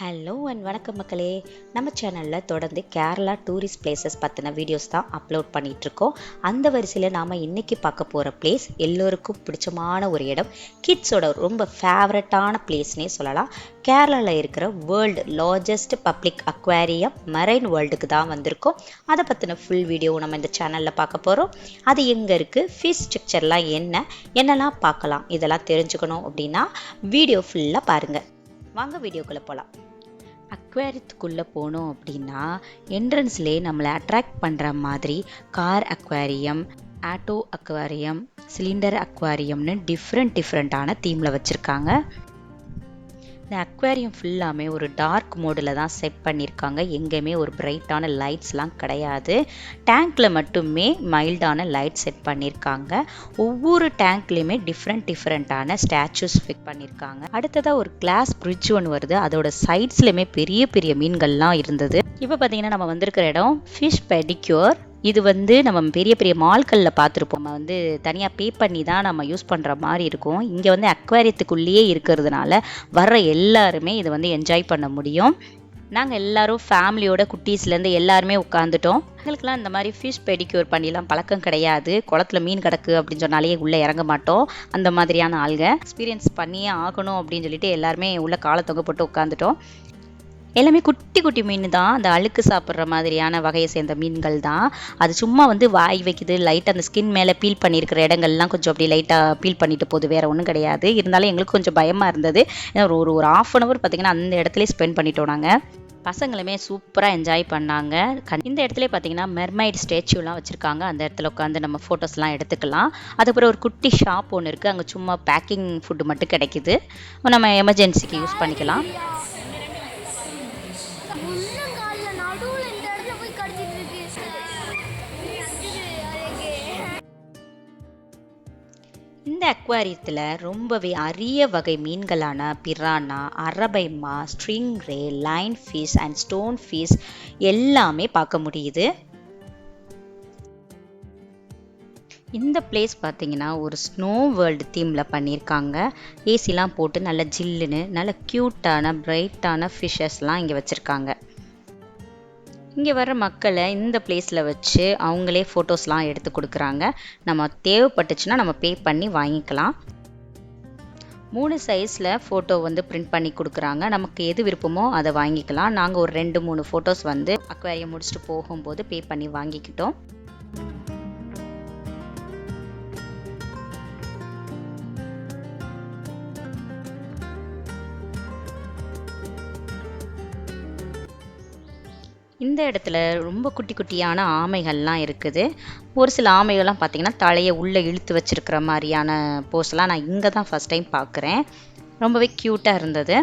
Hello and வணக்கம் மக்களே. நம்ம சேனலில் தொடர்ந்து கேரளா டூரிஸ்ட் பிளேசஸ் பற்றின வீடியோஸ் தான் அப்லோட் பண்ணிகிட்ருக்கோம் அந்த வரிசையில் நாம் இன்றைக்கி பார்க்க போகிற பிளேஸ் எல்லோருக்கும் பிடிச்சமான ஒரு இடம். கிட்ஸோட ரொம்ப ஃபேவரட்டான பிளேஸ்னே சொல்லலாம். கேரளாவில் இருக்கிற world largest public aquarium marine வேர்ல்டுக்கு தான் வந்திருக்கோம். அதை பற்றின ஃபுல் வீடியோ நம்ம இந்த சேனலில் பார்க்க போகிறோம் அது எங்கே இருக்குது ஃபீஸ் ஸ்ட்ரக்சர்லாம் என்ன? என்னெல்லாம் பார்க்கலாம்? இதெல்லாம் தெரிஞ்சுக்கணும் அப்படின்னா வீடியோ ஃபுல்லாக பாருங்கள் வாங்க வீடியோக்குள்ளே போகலாம் அக்வேரியத்துக்குள்ளே போனோம் அப்படின்னா என்ட்ரன்ஸ்லேயே நம்மளை அட்ராக்ட் பண்ணுற மாதிரி car aquarium auto aquarium cylinder அக்வாரியம்னு different டிஃப்ரெண்ட்டான தீமில் வச்சுருக்காங்க. இந்த அக்வேரியம் ஃபுல்லாமே ஒரு டார்க் மோடில் தான் செட் பண்ணியிருக்காங்க எங்கேயுமே ஒரு பிரைட்டான லைட்ஸ்லாம் கிடையாது. டேங்க்கில் மட்டுமே மைல்டான லைட் செட் பண்ணியிருக்காங்க ஒவ்வொரு டேங்க்லேயுமே டிஃப்ரெண்ட் டிஃப்ரெண்ட்டான ஸ்டாச்சூஸ் ஃபிட் பண்ணியிருக்காங்க அடுத்ததாக ஒரு கிளாஸ் பிரிட்ஜ் ஒன்று வருது. அதோட சைட்ஸ்லையுமே பெரிய பெரிய மீன்கள்லாம் இருந்தது. இப்போ பார்த்தீங்கன்னா நம்ம வந்திருக்கிற இடம் ஃபிஷ் பெடிக்யூர் இது வந்து நம்ம பெரிய பெரிய மால்களில் பார்த்துருப்போம். நம்ம வந்து தனியாக பே பண்ணி தான் நம்ம யூஸ் பண்ணுற மாதிரி இருக்கும். இங்கே வந்து அக்வாரியத்துக்குள்ளேயே இருக்கிறதுனால வர்ற எல்லாருமே இதை வந்து என்ஜாய் பண்ண முடியும். நாங்கள் எல்லாரும் ஃபேமிலியோட குட்டீஸ்லேருந்து எல்லாருமே உட்காந்துட்டோம் எங்களுக்குலாம் இந்த மாதிரி ஃபிஷ் பெடிக்யூர் பண்ணிலாம் பழக்கம் கிடையாது. குளத்துல மீன் கிடக்கு அப்படின்னு சொன்னாலே உள்ளே இறங்க மாட்டோம். அந்த மாதிரியான ஆளுங்க எக்ஸ்பீரியன்ஸ் பண்ணியே ஆகணும் அப்படின்னு சொல்லிட்டு எல்லாருமே உள்ள காலை தொங்க போட்டு உட்காந்துட்டோம் எல்லாமே குட்டி குட்டி மீன் தான் அந்த அழுக்கு சாப்பிட்ற மாதிரியான வகையை சேர்ந்த மீன்கள் தான் அது சும்மா வந்து வாய் வைக்குது. லைட்டாக அந்த ஸ்கின் மேலே பீல் பண்ணியிருக்கிற இடங்கள்லாம் கொஞ்சம் அப்படி லைட்டாக பீல் பண்ணிட்டு போகுது. வேறு ஒன்றும் கிடையாது. இருந்தாலும் எங்களுக்கு கொஞ்சம் பயமாக இருந்தது. ஏன்னா ஒரு ஒரு ஒரு ஆஃப் அன் அவர் பார்த்திங்கன்னா அந்த இடத்துல ஸ்பெண்ட் பண்ணிட்டோம் நாங்கள் பசங்களுமே சூப்பராக என்ஜாய் பண்ணாங்க. கண் இந்த இடத்துல பார்த்தீங்கன்னா மெர்மைட் ஸ்டேச்சுலாம் வச்சுருக்காங்க. அந்த இடத்துல உட்காந்து நம்ம ஃபோட்டோஸ்லாம் எடுத்துக்கலாம். அதுக்கப்புறம் ஒரு குட்டி ஷாப் ஒன்று இருக்குது அங்கே சும்மா பேக்கிங் ஃபுட்டு மட்டும் கிடைக்குது. நம்ம எமர்ஜென்சிக்கு யூஸ் பண்ணிக்கலாம். இந்த அக்வாரியத்தில் ரொம்பவே அரிய வகை மீன்களான piranha arapaima stingray line fish and stone fish எல்லாமே பார்க்க முடியுது. இந்த பிளேஸ் பார்த்தீங்கன்னா ஒரு ஸ்னோ வேர்ல்டு தீமில் பண்ணியிருக்காங்க. ஏசிலாம் போட்டு நல்ல ஜில்லுன்னு நல்ல க்யூட்டான பிரைட்டான ஃபிஷ்ஷஸ்லாம் இங்கே வச்சுருக்காங்க. இங்கே வர மக்களை இந்த பிளேஸில் வச்சு அவங்களே ஃபோட்டோஸ்லாம் எடுத்து கொடுக்குறாங்க. நம்ம தேவைப்பட்டுச்சுன்னா நம்ம பே பண்ணி வாங்கிக்கலாம். மூணு சைஸில் ஃபோட்டோ வந்து பிரிண்ட் பண்ணி கொடுக்குறாங்க. நமக்கு எது விருப்பமோ அதை வாங்கிக்கலாம். நாங்கள் ஒரு ரெண்டு மூணு ஃபோட்டோஸ் வந்து அக்வாரியம் முடிச்சுட்டு போகும்போது பே பண்ணி வாங்கிக்கிட்டோம். இந்த இடத்துல ரொம்ப குட்டி குட்டியான ஆமைகள்லாம் இருக்குது. ஒரு சில ஆமைகள்லாம் பார்த்தீங்கன்னா தலையை உள்ளே இழுத்து வச்சிருக்கிற மாதிரியான போஸ்லாம் நான் இங்கே தான் ஃபஸ்ட் டைம் பார்க்குறேன் ரொம்பவே க்யூட்டாக இருந்தது.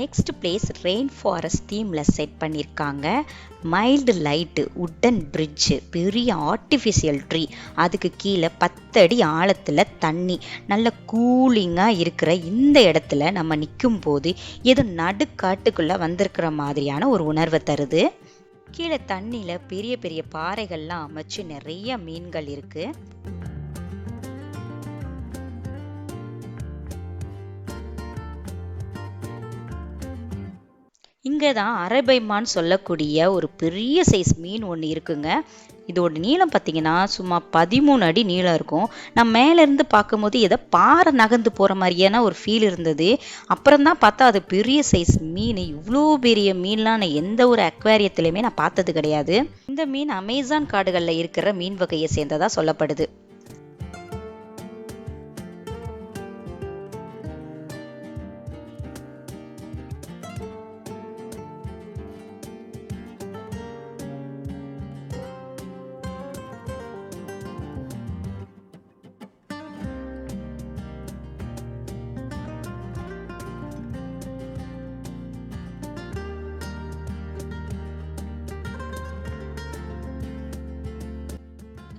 நெக்ஸ்ட் பிளேஸ் ரெயின் ஃபாரஸ்ட் தீமில் செட் பண்ணியிருக்காங்க மைல்டு லைட்டு உட்டன் பிரிட்ஜு பெரிய ஆர்டிஃபிஷியல் ட்ரீ அதுக்கு கீழே பத்தடி ஆழத்தில் தண்ணி. நல்ல கூலிங்காக இருக்கிற இந்த இடத்துல நம்ம நிற்கும் போது ஏதோ நடுக்காட்டுக்குள்ளே வந்திருக்கிற மாதிரியான ஒரு உணர்வை தருது. கீழே தண்ணியில் பெரிய பெரிய பாறைகள்லாம் அமைச்சு நிறைய மீன்கள் இருக்குது இங்கே தான் அரபைமான்னு சொல்லக்கூடிய ஒரு பெரிய சைஸ் மீன் ஒன்று இருக்குங்க. இதோட நீளம் பார்த்தீங்கன்னா சும்மா பதிமூணு அடி நீளம் இருக்கும். நான் மேலேருந்து பார்க்கும்போது ஏதோ பாறை நகர்ந்து போகிற மாதிரியான ஒரு ஃபீல் இருந்தது. அப்புறம் தான் பார்த்தா அது பெரிய சைஸ் மீன். இவ்வளோ பெரிய மீன்லாம் நான் எந்த ஒரு அக்வாரியத்துலையுமே நான் பார்த்தது கிடையாது. இந்த மீன் அமேசான் காடுகளில் இருக்கிற மீன் வகையை சேர்ந்ததாக சொல்லப்படுது.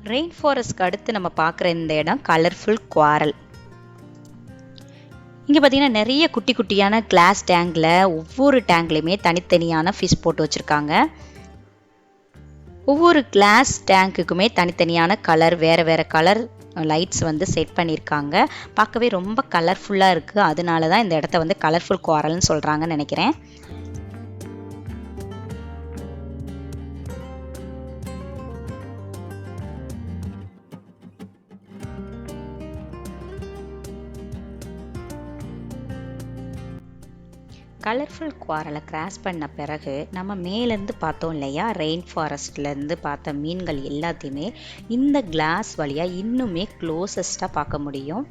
ரெயின் ஃபாரஸ்ட்க்கு அடுத்து நம்ம பார்க்குற இந்த இடம் கலர்ஃபுல் குவாரல் இங்கே பார்த்தீங்கன்னா நிறைய குட்டி குட்டியான கிளாஸ் டேங்கில் ஒவ்வொரு டேங்க்லேயுமே தனித்தனியான ஃபிஷ் போட்டு வச்சுருக்காங்க. ஒவ்வொரு கிளாஸ் டேங்க்குக்குமே தனித்தனியான கலர் வேறு வேறு கலர் லைட்ஸ் வந்து செட் பண்ணியிருக்காங்க. பார்க்கவே ரொம்ப கலர்ஃபுல்லாக இருக்குது அதனால தான் இந்த இடத்த வந்து கலர்ஃபுல் குவாரல்னு சொல்கிறாங்கன்னு நினைக்கிறேன். கலர்ஃபுல் குவாரலை கிராஸ் பண்ண பிறகு நம்ம மேலேருந்து பார்த்தோம் இல்லையா? ரெயின் ஃபாரஸ்ட்லேருந்து பார்த்த மீன்கள் எல்லாத்தையுமே இந்த கிளாஸ் வழியாக இன்னுமே க்ளோசஸ்ட்டாக பார்க்க முடியும்.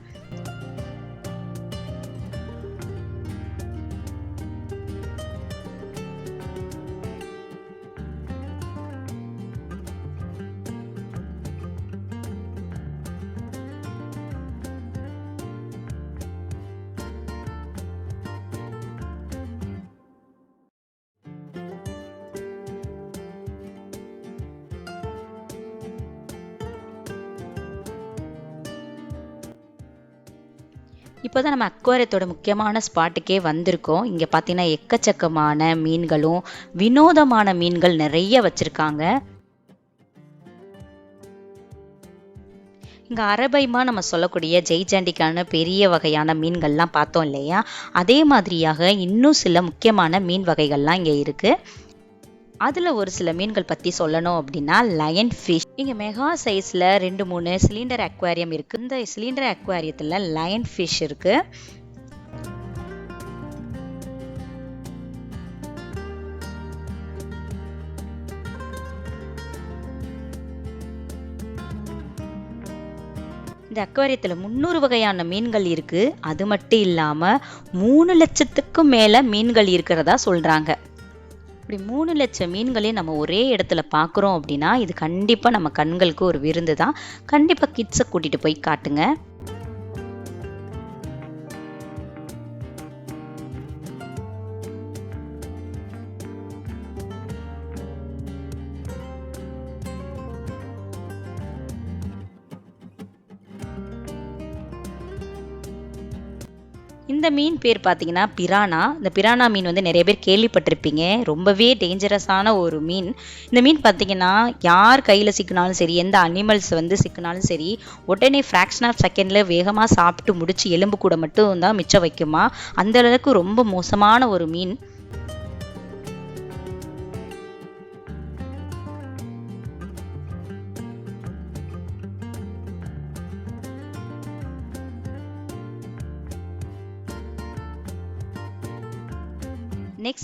இப்போ தான் நம்ம அக்வாரியத்தோட முக்கியமான ஸ்பாட்டுக்கே வந்திருக்கோம். இங்கே பார்த்தீங்கன்னா எக்கச்சக்கமான மீன்களும் வினோதமான மீன்கள் நிறைய வச்சுருக்காங்க. இங்கே அரபைமா நம்ம சொல்லக்கூடிய ஜெய்ஜாண்டிக்கான பெரிய வகையான மீன்கள்லாம் பார்த்தோம் இல்லையா? அதே மாதிரியாக இன்னும் சில முக்கியமான மீன் வகைகள்லாம் இங்கே இருக்குது அதில் ஒரு சில மீன்கள் பற்றி சொல்லணும் அப்படின்னா லயன் ஃபிஷ் இங்கே மெகா சைஸில் ரெண்டு மூணு சிலிண்டர் அக்வாரியம் இருக்குது இந்த சிலிண்டர் அக்வாரியத்தில் லயன் ஃபிஷ் இருக்குது இந்த அக்வாரியத்தில் முந்நூறு வகையான மீன்கள் இருக்குது அது மட்டும் இல்லாமல் மூணு லட்சத்துக்கும் மேலே மீன்கள் இருக்கிறதா சொல்கிறாங்க இப்படி மூணு லட்சம் மீன்களையும் நம்ம ஒரே இடத்துல பார்க்குறோம் அப்படின்னா இது கண்டிப்பாக நம்ம கண்களுக்கு ஒரு விருந்து தான் கண்டிப்பாக கிட்ஸை கூட்டிகிட்டு போய் காட்டுங்க. மீன் பேர் பார்த்தீங்கன்னா பிரானா. இந்த பிரானா மீன் வந்து நிறைய பேர் கேள்விப்பட்டிருப்பீங்க. ரொம்பவே டேஞ்சரஸான ஒரு மீன். இந்த மீன் பார்த்தீங்கன்னா யார் கையில் சிக்கினாலும் சரி எந்த அனிமல்ஸ் வந்து சிக்கினாலும் சரி உடனே ஃப்ராக்ஷன் ஆஃப் செகண்டில் வேகமாக சாப்பிட்டு முடிச்சு எலும்பு கூட மட்டும் தான் மிச்சம் வைக்குமா? அந்த அளவுக்கு ரொம்ப மோசமான ஒரு மீன்.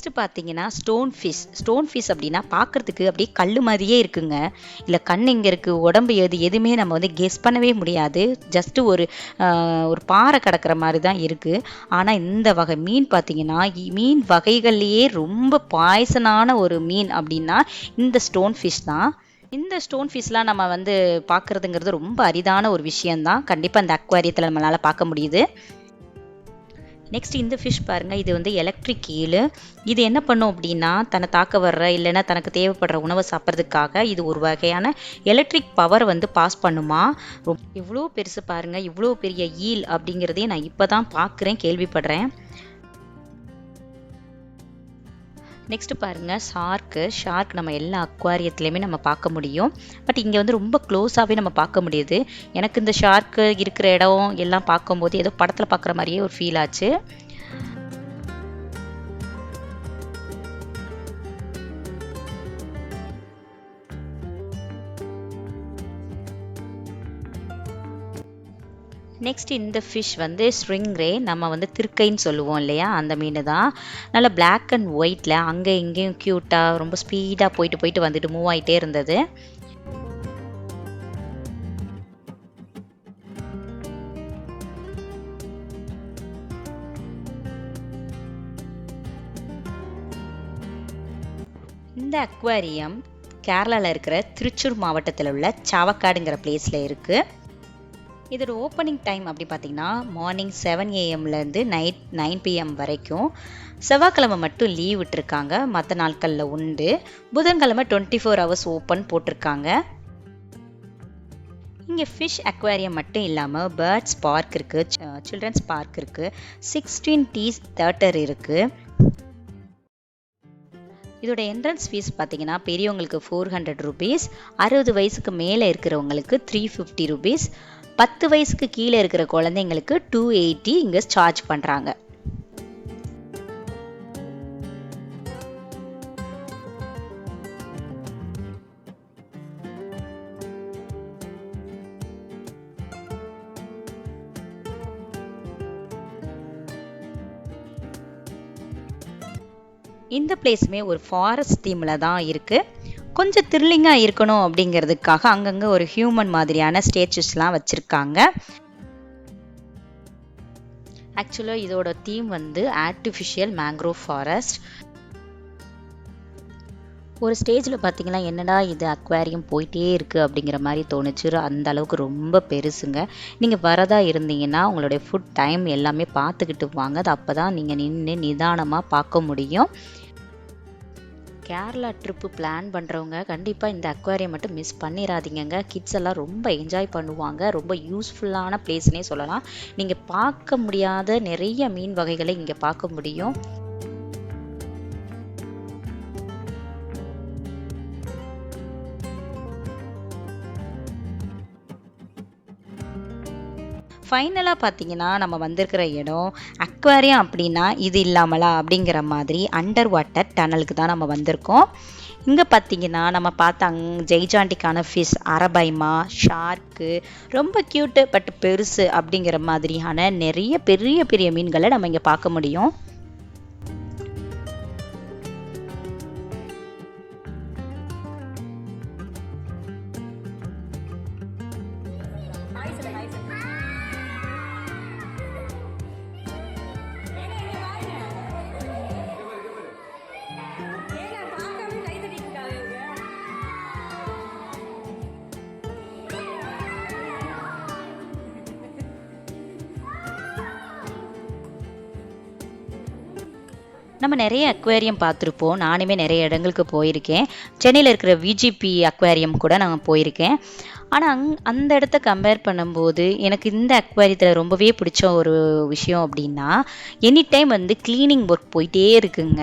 நெக்ஸ்ட் பார்த்தீங்கன்னா ஸ்டோன் ஃபிஷ் ஸ்டோன் ஃபிஷ் அப்படின்னா பார்க்குறதுக்கு அப்படியே கல் மாதிரியே இருக்குங்க. இல்லை கண் எங்கே இருக்குது உடம்பு எது எதுவுமே நம்ம வந்து கெஸ் பண்ணவே முடியாது. ஜஸ்ட்டு ஒரு ஒரு பாறை கிடக்கிற மாதிரி தான் இருக்குது ஆனால் இந்த வகை மீன் பார்த்தீங்கன்னா மீன் வகைகள்லேயே ரொம்ப பாய்சனான ஒரு மீன் அப்படின்னா இந்த ஸ்டோன் ஃபிஷ் தான். இந்த ஸ்டோன் ஃபிஷ்லாம் நம்ம வந்து பார்க்குறதுங்கிறது ரொம்ப அரிதான ஒரு விஷயந்தான் கண்டிப்பாக இந்த அக்வாரியத்தில் நம்மளால் பார்க்க முடியுது. நெக்ஸ்ட் இந்த ஃபிஷ் பாருங்கள் இது வந்து எலக்ட்ரிக் ஈல் இது என்ன பண்ணும் அப்படின்னா தன்னை தாக்க வர்ற இல்லைன்னா தனக்கு தேவைப்படுற உணவை சாப்பிட்றதுக்காக இது ஒரு வகையான எலக்ட்ரிக் பவர் வந்து பாஸ் பண்ணுமா? இவ்வளோ பெருசு பாருங்கள் இவ்வளோ பெரிய ஈல் அப்படிங்கிறதையும் நான் இப்போ தான் பார்க்குறேன் கேள்விப்படுறேன். நெக்ஸ்ட் பாருங்கள் ஷார்க்கு ஷார்க் நம்ம எல்லா அக்வாரியத்துலேயுமே நம்ம பார்க்க முடியும். பட் இங்கே வந்து ரொம்ப க்ளோஸாகவே நம்ம பார்க்க முடியுது. எனக்கு இந்த ஷார்க்கு இருக்கிற இடம் எல்லாம் பார்க்கும்போது ஏதோ படத்தில் பார்க்குற மாதிரியே ஒரு ஃபீல் ஆச்சு. நெக்ஸ்ட் இந்த ஃபிஷ் வந்து ஸ்ட்ரிங்ரே நம்ம வந்து திருக்கைன்னு சொல்லுவோம் இல்லையா? அந்த மீன் தான் நல்லா பிளாக் அண்ட் ஒயிட்டில் அங்கே இங்கேயும் க்யூட்டாக ரொம்ப ஸ்பீடாக போயிட்டு போயிட்டு வந்துட்டு மூவ் ஆகிட்டே இருந்தது. இந்த அக்வாரியம் கேரளாவில் இருக்கிற திருச்சூர் மாவட்டத்தில் உள்ள சாவக்காடுங்கிற பிளேஸில் இருக்குது இதோட ஓப்பனிங் டைம் அப்படி பார்த்தீங்கன்னா மார்னிங் செவன் ஏஎம்லேருந்து நைட் நைன் பிஎம் வரைக்கும் செவ்வாய்க்கிழமை மட்டும் லீவ் விட்டுருக்காங்க. மற்ற நாட்களில் உண்டு. புதன்கிழமை டுவெண்ட்டி ஃபோர் ஹவர்ஸ் ஓப்பன் போட்டிருக்காங்க. இங்கே ஃபிஷ் அக்வேரியம் மட்டும் இல்லாமல் பேர்ட்ஸ் பார்க் இருக்குது சில்ட்ரன்ஸ் பார்க் இருக்குது சிக்ஸ்டீன் டீஸ் தேட்டர் இருக்குது இதோட என்ட்ரன்ஸ் ஃபீஸ் பார்த்தீங்கன்னா பெரியவங்களுக்கு ஃபோர் ஹண்ட்ரட் ருபீஸ் அறுபது வயசுக்கு மேலே இருக்கிறவங்களுக்கு த்ரீ ஃபிஃப்டி ருபீஸ் பத்து வயசுக்கு கீழே இருக்கிற குழந்தைங்களுக்கு டூ எயிட்டி இங்கே சார்ஜ் பண்ணுறாங்க இந்த பிளேஸுமே ஒரு ஃபாரஸ்ட் தீமில் தான் இருக்குது கொஞ்சம் த்ரில்லிங்காக இருக்கணும் அப்படிங்கிறதுக்காக அங்கங்கே ஒரு ஹியூமன் மாதிரியான ஸ்டேச்சுஸ்லாம் வச்சுருக்காங்க. ஆக்சுவலாக இதோட தீம் வந்து ஆர்டிஃபிஷியல் மேங்க்ரோவ் ஃபாரஸ்ட் ஒரு ஸ்டேஜில் பார்த்தீங்கன்னா என்னடா இது அக்வேரியம் போயிட்டே இருக்குது அப்படிங்கிற மாதிரி தோணுச்சு. அந்த அளவுக்கு ரொம்ப பெருசுங்க. நீங்கள் வரதா இருந்தீங்கன்னா உங்களுடைய ஃபுட் டைம் எல்லாமே பார்த்துக்கிட்டு வாங்க. அது அப்போ தான் நீங்கள் நின்று நிதானமாக பார்க்க முடியும். கேரளா ட்ரிப்பு பிளான் பண்ணுறவங்க கண்டிப்பாக இந்த அக்வாரியம் மட்டும் மிஸ் பண்ணிடாதீங்கங்க கிட்ஸ் எல்லாம் ரொம்ப என்ஜாய் பண்ணுவாங்க. ரொம்ப யூஸ்ஃபுல்லான பிளேஸ்னே சொல்லலாம். நீங்கள் பார்க்க முடியாத நிறைய மீன் வகைகளை இங்கே பார்க்க முடியும். ஃபைனலாக பார்த்தீங்கன்னா நம்ம வந்திருக்கிற இடம் அக்வாரியம் அப்படின்னா இது இல்லாமலா? அப்படிங்கிற மாதிரி அண்டர் வாட்டர் டனலுக்கு தான் நம்ம வந்திருக்கோம். இங்கே பார்த்தீங்கன்னா நம்ம பார்த்த அங் ஜெய்ஜாண்டிக்கான ஃபிஷ் அரபைமா ஷார்க்கு ரொம்ப க்யூட்டு பட் பெருசு அப்படிங்கிற மாதிரியான நிறைய பெரிய பெரிய மீன்களை நம்ம இங்கே பார்க்க முடியும். நம்ம நிறைய அக்வேரியம் பார்த்துருப்போம். நானுமே நிறைய இடங்களுக்கு போயிருக்கேன். சென்னையில் இருக்கிற விஜிபி அக்வேரியம் கூட நான் போயிருக்கேன். ஆனால் அங் அந்த இடத்த கம்பேர் பண்ணும்போது எனக்கு இந்த அக்வாரியத்தில் ரொம்பவே பிடிச்ச ஒரு விஷயம் அப்படின்னா எனி டைம் வந்து க்ளீனிங் ஒர்க் போயிட்டே இருக்குங்க.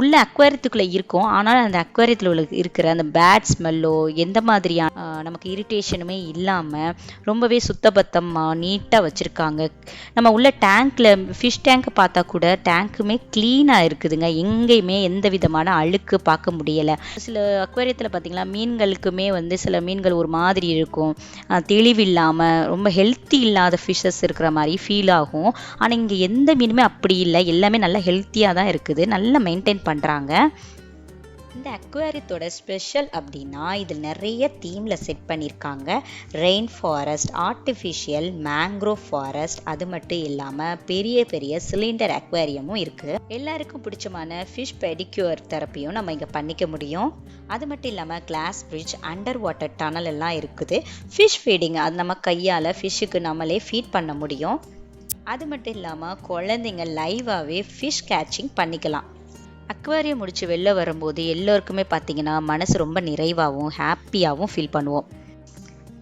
உள்ள அக்வாரியத்துக்குள்ளே இருக்கும். ஆனால் அந்த அக்வாரியத்தில் உள்ள இருக்கிற அந்த பேட் ஸ்மெல்லோ எந்த மாதிரியான நமக்கு இரிட்டேஷனுமே இல்லாமல் ரொம்பவே சுத்தபத்தமாக நீட்டாக வச்சுருக்காங்க. நம்ம உள்ள டேங்க்கில் ஃபிஷ் டேங்க்கை பார்த்தா கூட டேங்க்குமே க்ளீனாக இருக்குதுங்க. எங்கேயுமே எந்த விதமான அழுக்கு பார்க்க முடியலை. சில அக்வாரியத்தில் பார்த்தீங்கன்னா மீன்களுக்குமே வந்து சில மீன்கள் ஒரு மாதிரி இருக்கும். தெளிவில்லாமல் ரொம்ப ஹெல்த்தி இல்லாத ஃபிஷ்ஷஸ் இருக்கிற மாதிரி ஃபீல் ஆகும். ஆனால் இங்கே எந்த மீனுமே அப்படி இல்லை. எல்லாமே நல்லா ஹெல்த்தியாக தான் இருக்குது. நல்லா மெயின்டைன் பண்ணுறாங்க இந்த அக்வேரியத்தோட ஸ்பெஷல் அப்படின்னா இதில் நிறைய தீமில் செட் பண்ணியிருக்காங்க rain forest artificial mangrove forest அது மட்டும் இல்லாமல் பெரிய பெரிய சிலிண்டர் அக்வேரியமும் இருக்குது எல்லாருக்கும் பிடிச்சமான ஃபிஷ் பெடிக்யூர் தெரப்பியும் நம்ம இங்கே பண்ணிக்க முடியும். அது மட்டும் இல்லாமல் glass bridge under water tunnel எல்லாம் இருக்குது. ஃபிஷ் ஃபீடிங் அது நம்ம கையால் ஃபிஷ்ஷுக்கு நம்மளே ஃபீட் பண்ண முடியும். அது மட்டும் இல்லாமல் குழந்தைங்க லைவாகவே ஃபிஷ் கேட்சிங் பண்ணிக்கலாம். அக்வாரியம் முடித்து வெளில வரும்போது எல்லோருக்குமே பார்த்தீங்கன்னா மனசு ரொம்ப நிறைவாகவும் ஹாப்பியாகவும் ஃபீல் பண்ணுவோம்.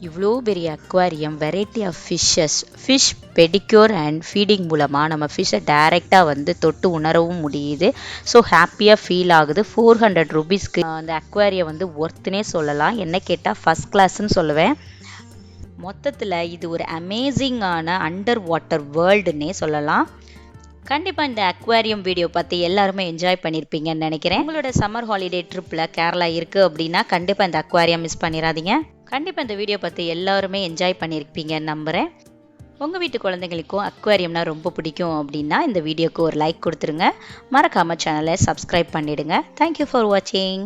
இவ்வளோ பெரிய aquarium variety of fishes fish pedicure and feeding மூலமாக நம்ம ஃபிஷ்ஷை டைரெக்டாக வந்து தொட்டு உணரவும் முடியுது. ஸோ ஹாப்பியாக ஃபீல் ஆகுது. ஃபோர் ஹண்ட்ரட் ருபீஸ்க்கு அந்த அக்வாரியம் வந்து ஒர்த்துனே சொல்லலாம். என்ன கேட்டால் ஃபஸ்ட் கிளாஸ்ன்னு சொல்லுவேன். மொத்தத்தில் இது ஒரு அமேசிங்கான அண்டர் வாட்டர் வேர்ல்டுன்னே சொல்லலாம். கண்டிப்பாக இந்த அக்வாரியம் வீடியோ பார்த்து எல்லாருமே என்ஜாய் பண்ணியிருப்பீங்கன்னு நினைக்கிறேன். உங்களோட சம்மர் ஹாலிடே ட்ரிப்பில் கேரளா இருக்குது அப்படின்னா கண்டிப்பாக இந்த அக்வாரியம் மிஸ் பண்ணிடாதீங்க கண்டிப்பாக இந்த வீடியோ பார்த்து எல்லாருமே என்ஜாய் பண்ணியிருப்பீங்கன்னு நம்புகிறேன் உங்கள் வீட்டு குழந்தைங்களுக்கும் அக்வாரியம்னா ரொம்ப பிடிக்கும் அப்படின்னா இந்த வீடியோக்கு ஒரு லைக் கொடுத்துருங்க. மறக்காமல் சேனலை சப்ஸ்கிரைப் பண்ணிவிடுங்க தேங்க்யூ ஃபார் வாட்சிங்